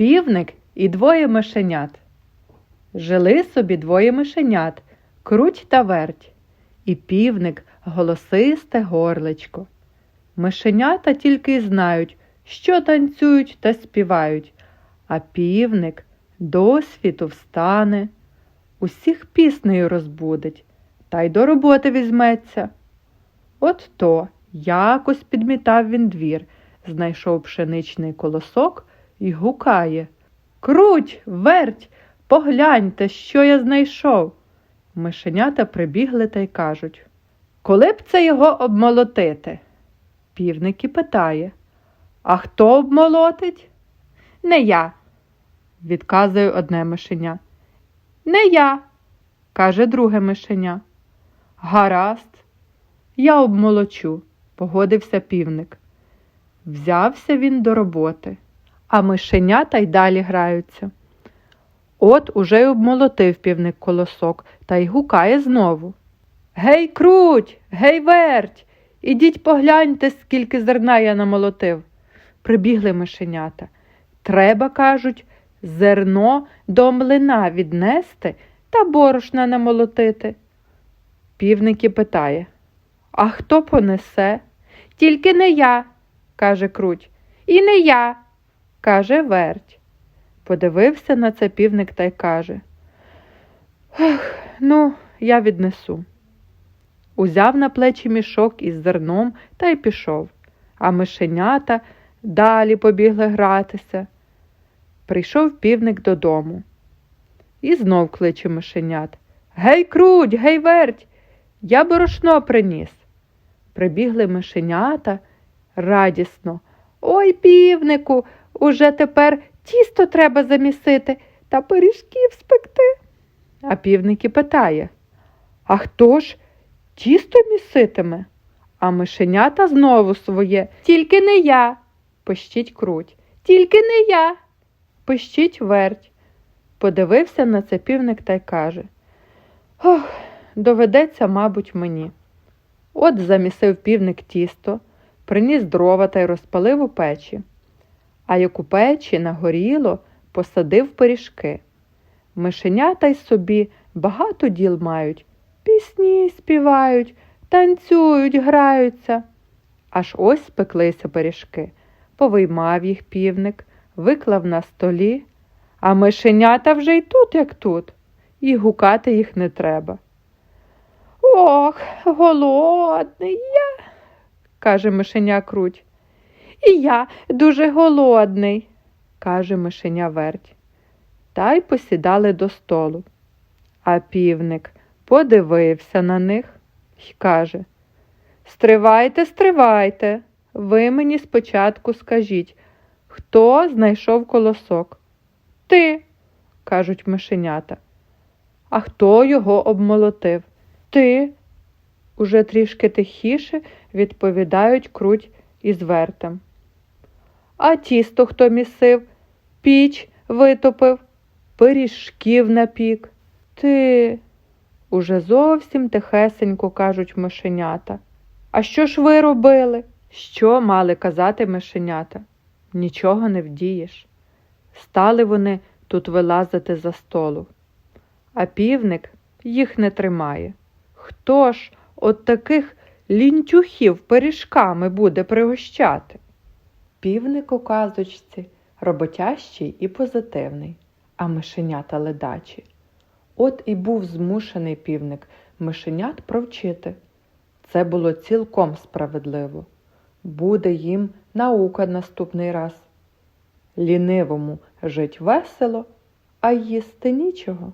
Півник і двоє мишенят. Жили собі двоє мишенят, круть та верть, і півник голосисте горличко. Мишенята тільки й знають, що танцюють та співають, а півник досвіту встане, усіх піснею розбудить, та й до роботи візьметься. От то якось підмітав він двір, знайшов пшеничний колосок і гукає. Круть, верть, погляньте, що я знайшов. Мишенята прибігли та й кажуть Коли б це його обмолотити? Півник і питає А хто обмолотить? Не я, відказує одне мишеня. Не я, каже друге мишеня. Гаразд, я обмолочу, погодився півник. Взявся він до роботи, а мишенята й далі граються. От уже й обмолотив півник колосок та й гукає знову. Гей, круть, гей, верть, ідіть погляньте, скільки зерна я намолотив. Прибігли мишенята. Треба, кажуть, зерно до млина віднести та борошна намолотити. Півник і питає А хто понесе? Тільки не я, каже круть. І не я, каже верть. Подивився на це півник та й каже Ех, ну, я віднесу. Узяв на плечі мішок із зерном та й пішов, а мишенята далі побігли гратися. Прийшов півник додому. І знов кличе мишенят. Гей, круть, гей, верть, я борошно приніс. Прибігли мишенята радісно. Ой, півнику, уже тепер тісто треба замісити та пиріжків спекти. А півник і питає А хто ж тісто міситиме? А мишенята знову своє. Тільки не я, пищить круть. Тільки не я, пищить верть. Подивився на це півник та й каже Ох, доведеться, мабуть, мені. От замісив півник тісто, приніс дрова та й розпалив у печі. А як у печі нагоріло, посадив пиріжки. Мишенята й собі багато діл мають, пісні співають, танцюють, граються. Аж ось спеклися пиріжки. Повиймав їх півник, виклав на столі, а мишенята вже й тут, як тут, і гукати їх не треба. Ох, голодний я, каже мишеня круть. І я дуже голодний, каже мишеня верть. Та й посідали до столу. А півник подивився на них й каже Стривайте, стривайте, ви мені спочатку скажіть, хто знайшов колосок? Ти, кажуть мишенята. А хто його обмолотив? Ти. Уже трішки тихіше відповідають круть із вертем. А тісто хто місив, піч витопив, пиріжків напік. Ти. Уже зовсім тихесенько кажуть мишенята. А що ж ви робили? Що мали казати мишенята? Нічого не вдієш. Стали вони тут вилазити за столу, а півник їх не тримає. Хто ж от таких лінтюхів пиріжками буде пригощати? Півник у казочці роботящий і позитивний, а мишенята ледачі. От і був змушений півник мишенят провчити. Це було цілком справедливо. Буде їм наука наступний раз. Лінивому жить весело, а їсти нічого.